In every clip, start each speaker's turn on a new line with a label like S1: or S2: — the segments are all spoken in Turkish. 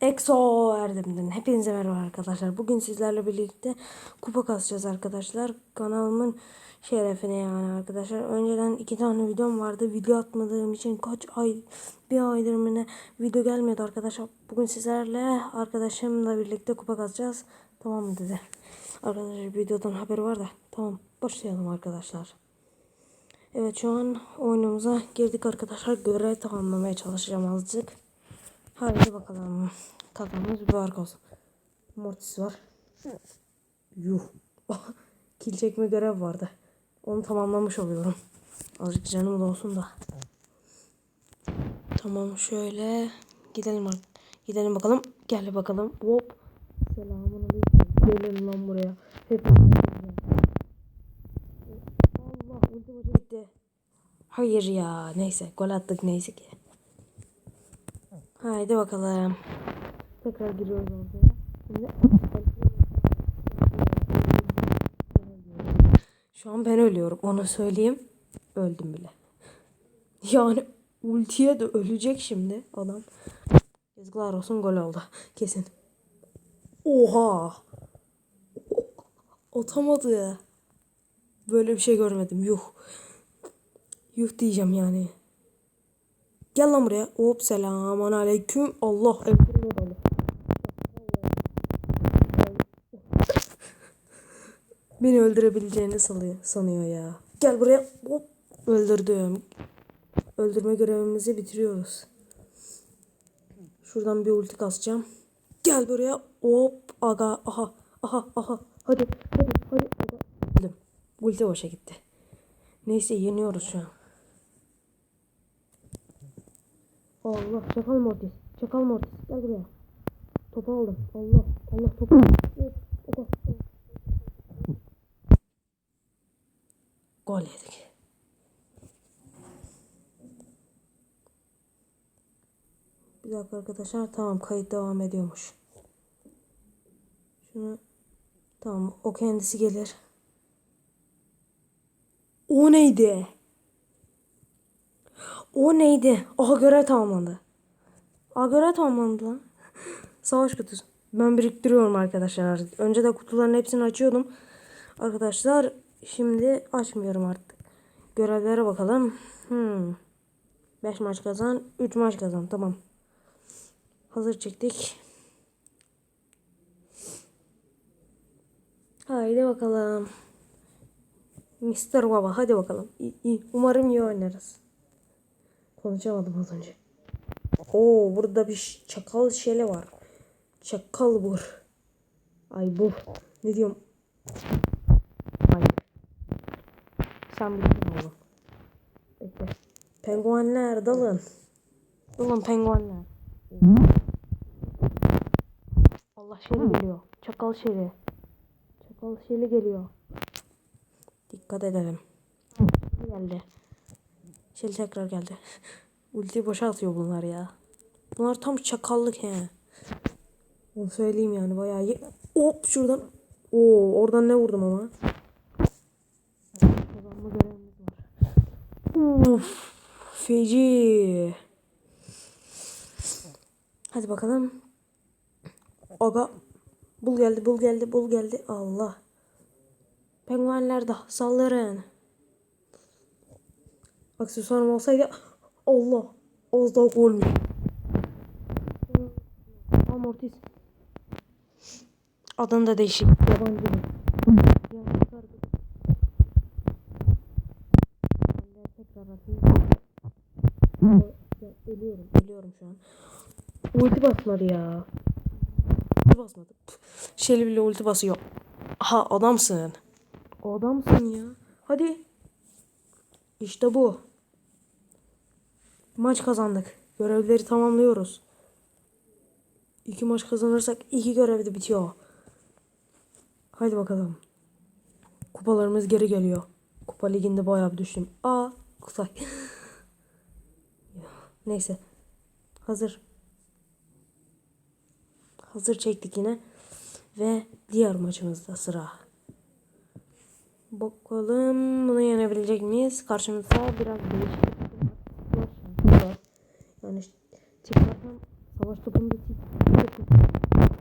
S1: EXO Erdem'den hepinize merhaba arkadaşlar. Bugün sizlerle birlikte kupa kasacağız arkadaşlar. Kanalımın şerefine yani arkadaşlar. Önceden iki tane videom vardı. Video atmadığım için kaç ay bir aydır mı ne video gelmedi arkadaşlar. Bugün sizlerle arkadaşımla birlikte kupa kasacağız. Tamam mı dedi. Arkadaşlar videodan haberi var da. Tamam başlayalım arkadaşlar. Evet şu an oyunumuza girdik arkadaşlar. Görev tamamlamaya çalışacağım azıcık. Hadi bakalım. Kafamız mübarek olsun. Mortis var. Yuh. Kil çekme görev vardı. Onu tamamlamış oluyorum. Azıcık canım da olsun da. Tamam şöyle gidelim artık. Gidelim bakalım. Gel bakalım. Hop. Selamun aleyküm. Gelin lan buraya. Hep Allah bitti. Hayır ya. Neyse gol attık neyse ki. Haydi bakalım. Tekrar giriyoruz ortaya. Şimdi Şu an ben ölüyorum. Onu söyleyeyim. Öldüm bile. Yani ultiye de ölecek şimdi adam. Yazıklar olsun gol oldu. Kesin. Oha. Atamadı. Böyle bir şey görmedim. Yuh. Yuh diyeceğim yani. Gel lan buraya. Hop selamun aleyküm. Allah ekber Allah. Beni öldürebileceğini sanıyor, sanıyor ya. Gel buraya. Hop. Öldürdüm. Öldürme görevimizi bitiriyoruz. Şuradan bir ulti kasacağım. Gel buraya. Hop. Aga. Aha. Aha. Aha. Hadi. Hadi. Hadi. Aga. Ulti boşa gitti. Neyse yeniyoruz şu an. Allah çakal mortis. Çakal mortis. Gel buraya. Topu aldım. Allah. Allah topu. Gol yedik. Bir dakika arkadaşlar. Tamam kayıt devam ediyormuş. Şunu tamam o kendisi gelir. O neydi? O neydi? Aha görev tamamlandı. Aha görev tamamlandı lan. Savaş kutusu. Ben biriktiriyorum arkadaşlar. Önce de kutuların hepsini açıyordum. Arkadaşlar şimdi açmıyorum artık. Görevlere bakalım. Hmm. 5 maç kazan. 3 maç kazan. Tamam. Hazır çektik. Haydi bakalım. Mr. Baba hadi bakalım. İyi, iyi. Umarım iyi oynarız. Konuşamadım az önce. Oo burada bir çakal şele var. Çakal bur. Ay bu. Ne diyorum? Ay. Sen bilirsin oğlum. Bekle. Penguenler dalın. Dalın penguenler. Allah şeli geliyor. Çakal şeli. Çakal şeli geliyor. Dikkat edelim. Geldi. Şeli tekrar geldi. Ulti boşa atıyor bunlar ya. Bunlar tam çakallık he. Onu söyleyeyim yani bayağı iyi. Hop şuradan. Oo oradan ne vurdum ama. Uf, feci. Hadi bakalım. Aga. Bul geldi, bul geldi, bul geldi. Allah. Penguenler de saldırın. Aksesuarım olsaydı Allah az daha golmüş. Amortis. Adını da değişik. Yabancı? Tekrar atayım. Ölüyorum, ölüyorum şu an. Ulti basmadı ya. Ulti basmadı. Şeli bile ulti basıyor. Aha adamsın. Adamsın ya. Hadi. İşte bu. Maç kazandık. Görevleri tamamlıyoruz. İki maç kazanırsak iki görev de bitiyor. Haydi bakalım. Kupalarımız geri geliyor. Kupa liginde bayağı bir düştüm. Aa, Kutay. Neyse. Hazır. Hazır çektik yine. Ve diğer maçımızda sıra. Bakalım bunu yenebilecek miyiz? Karşımızda biraz değişik çıkarsam Savaş topunda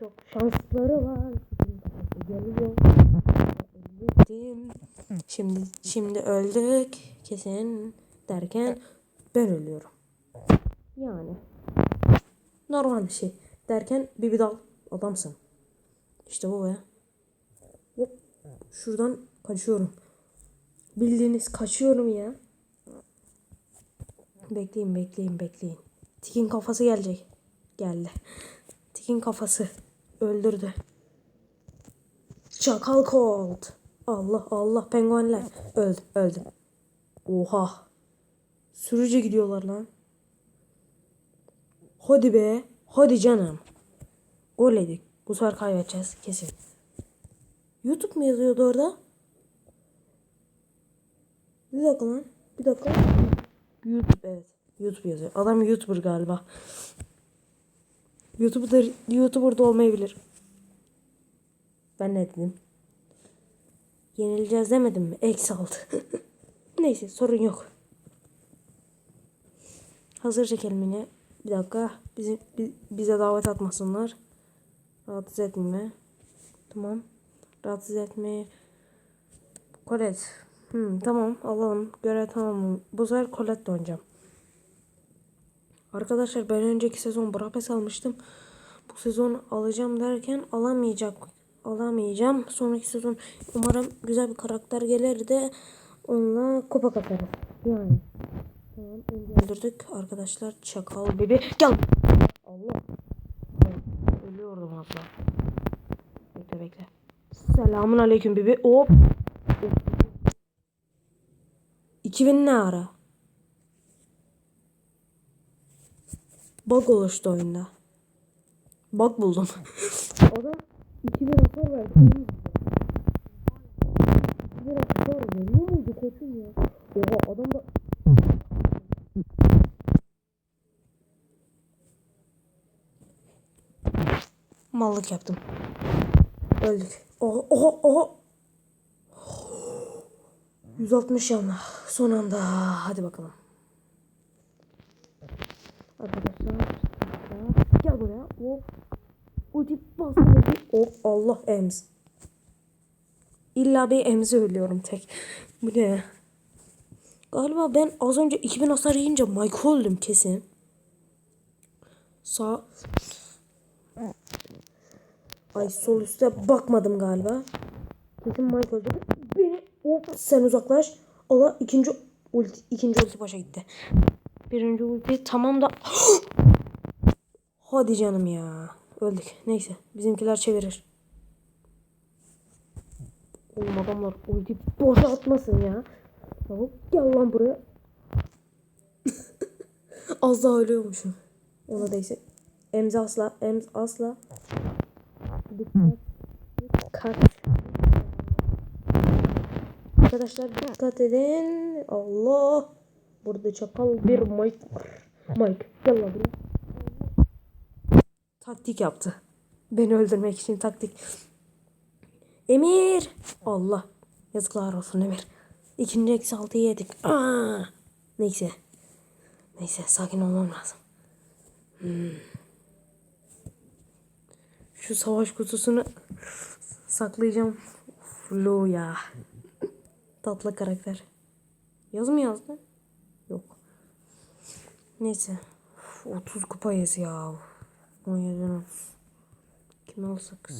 S1: çok şansları var. Geliyor. Öldüm. Şimdi şimdi öldük kesin derken ben ölüyorum. Yani normal bir şey derken bir bir dal adamsın. İşte bu be. Hop. Şuradan kaçıyorum. Bildiğiniz kaçıyorum ya. Bekleyin bekleyin bekleyin. Tikin kafası gelecek. Geldi. Tikin kafası öldürdü. Çakal Colt. Allah Allah penguenler. Öldü öldü. Oha. Sürücü gidiyorlar lan. Hadi be. Hadi canım. Gol yedik. Bu sefer kaybedeceğiz kesin. YouTube mu yazıyordu orada? Bir dakika lan. Bir dakika. YouTube evet. YouTube yazıyor. Adam YouTuber galiba. YouTuber'da, YouTuber'da olmayabilir. Ben ne dedim? Yenileceğiz demedim mi? Eksi aldı. Neyse sorun yok. Hazır çekelim yine. Bir dakika. Bizi, bi- bize davet atmasınlar. Rahatsız etme. Tamam. Rahatsız etme. Colette. Hmm, tamam alalım. Görev tamam. Bu sefer Colette oynayacağım. Arkadaşlar ben önceki sezon Brapes almıştım. Bu sezon alacağım derken alamayacak. Alamayacağım. Sonraki sezon umarım güzel bir karakter gelir de onunla kupa kaparız. Yani. Tamam öldürdük arkadaşlar. Çakal bebi. Gel. Allah. Ölüyordum abla. Bekle bekle. Selamun aleyküm bebi. Hop. 2000 ne ara? Bug oluştu oyunda. Bug buldum. Adam 2000 hasar verdi. 2000 hasar veriyor muydu koçum ya? Oha adam da... Mallık yaptım. Öldük. Oha oha oha. 160 yanla. Son anda. Hadi bakalım. Arkadaşlar. Gel buraya. Hop. Ulti bas. ulti. Hop. Allah ems. İlla bir emzi ölüyorum tek. Bu ne? Galiba ben az önce 2000 hasar yiyince Mike oldum kesin. Sağ. Ay sol üstte bakmadım galiba. Kesin Mike öldü. Beni hop sen uzaklaş. Allah ikinci ulti ikinci ulti başa gitti. Birinci ulti tamam da Hadi canım ya. Öldük. Neyse. Bizimkiler çevirir. Oğlum adamlar ulti boşa atmasın ya. Tamam. Gel lan buraya. Az daha ölüyormuşum. Ona değse. Emz asla. Emz asla. Dikkat. Dikkat. Arkadaşlar dikkat edin. Allah. Burada çakal bir Mike var. Mike gel lan buraya. Taktik yaptı. Beni öldürmek için taktik. Emir. Allah. Yazıklar olsun Emir. İkinci eksi altıyı yedik. Aa! Neyse. Neyse sakin olmam lazım. Hmm. Şu savaş kutusunu saklayacağım. Flo ya. Tatlı karakter. Yaz mı yazdı? Yok. Neyse. Uf, 30 kupayız ya. 17 30. Kim alsak?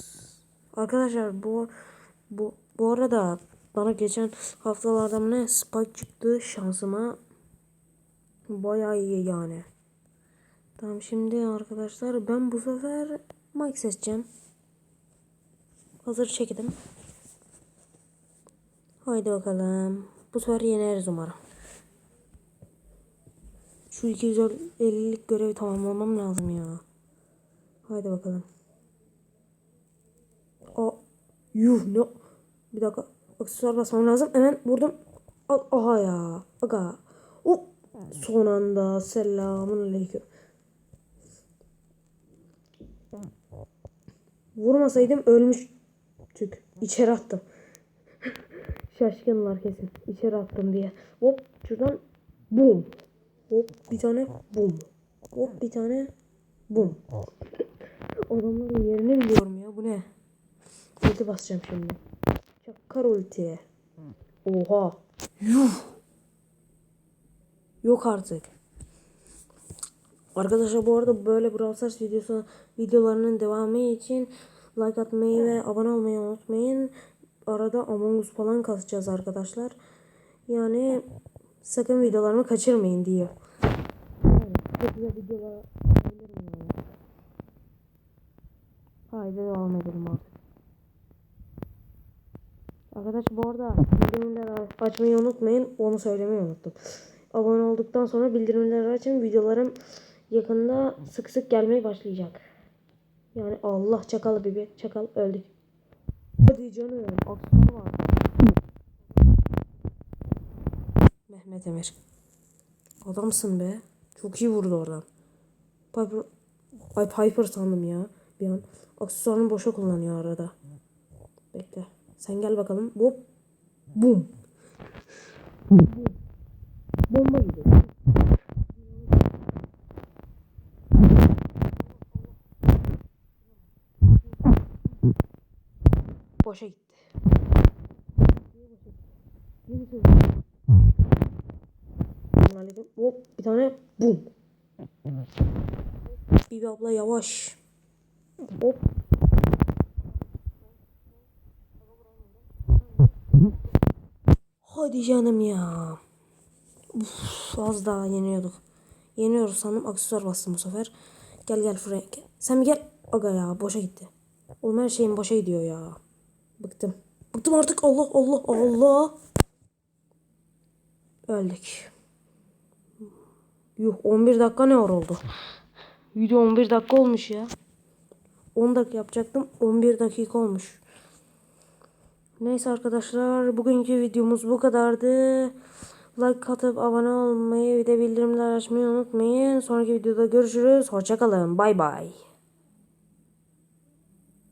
S1: Arkadaşlar bu bu bu arada bana geçen haftalarda ne spike çıktı şansıma. Bayağı iyi yani. Tamam şimdi arkadaşlar ben bu sefer Mike seçeceğim. Hazır çektim. Haydi bakalım. Bu sefer yeneriz umarım. Şu 250'lik görevi tamamlamam lazım ya. Haydi bakalım. O yuh ne? Bir dakika. Aksesuar basmam lazım. Hemen vurdum. Aha ya. Aga. O son anda. Selamun aleyküm. Vurmasaydım ölmüştük. İçeri attım. Şaşkınlar kesin. İçeri attım diye. Hop şuradan bum. Hop bir tane bum. Hop bir tane Bum. Adamların yerini biliyorum ya. Bu ne? Ulti basacağım şimdi. Çakar ultiye. Oha. Yuh. Yok artık. Arkadaşlar bu arada böyle Brawl Stars videosu videolarının devamı için like atmayı ve abone olmayı unutmayın. Arada Among Us falan kasacağız arkadaşlar. Yani sakın videolarımı kaçırmayın diyor. Çok güzel videolar atabilirim yani. Haydi devam edelim artık. Arkadaşlar bu arada bildirimleri açmayı unutmayın. Onu söylemeyi unuttum. Abone olduktan sonra bildirimleri açın. Videolarım yakında sık sık gelmeye başlayacak. Yani Allah çakal bibi. Çakal öldük. Hadi canım. Aksesuar var. Mehmet Emir. Adamsın be. Çok iyi vurdu oradan. Piper, ay Piper sandım ya bir an. Aksesuarını boşa kullanıyor arada. Bekle. Sen gel bakalım. Hop. Bum. Bomba gibi. Boşa gitti. Yeni Selamünaleyküm. Hop bir tane bum. Bibi abla yavaş. Hop. Hadi canım ya. Uf, az daha yeniyorduk. Yeniyoruz sandım. Aksesuar bastım bu sefer. Gel gel Frank. Sen bir gel. Aga ya boşa gitti. Oğlum her şeyim boşa gidiyor ya. Bıktım. Bıktım artık. Allah Allah Allah. Öldük. Yuh 11 dakika ne var oldu? Video 11 dakika olmuş ya. 10 dakika yapacaktım. 11 dakika olmuş. Neyse arkadaşlar bugünkü videomuz bu kadardı. Like atıp abone olmayı bir de bildirimler açmayı unutmayın. Sonraki videoda görüşürüz. Hoşçakalın. Bay bay.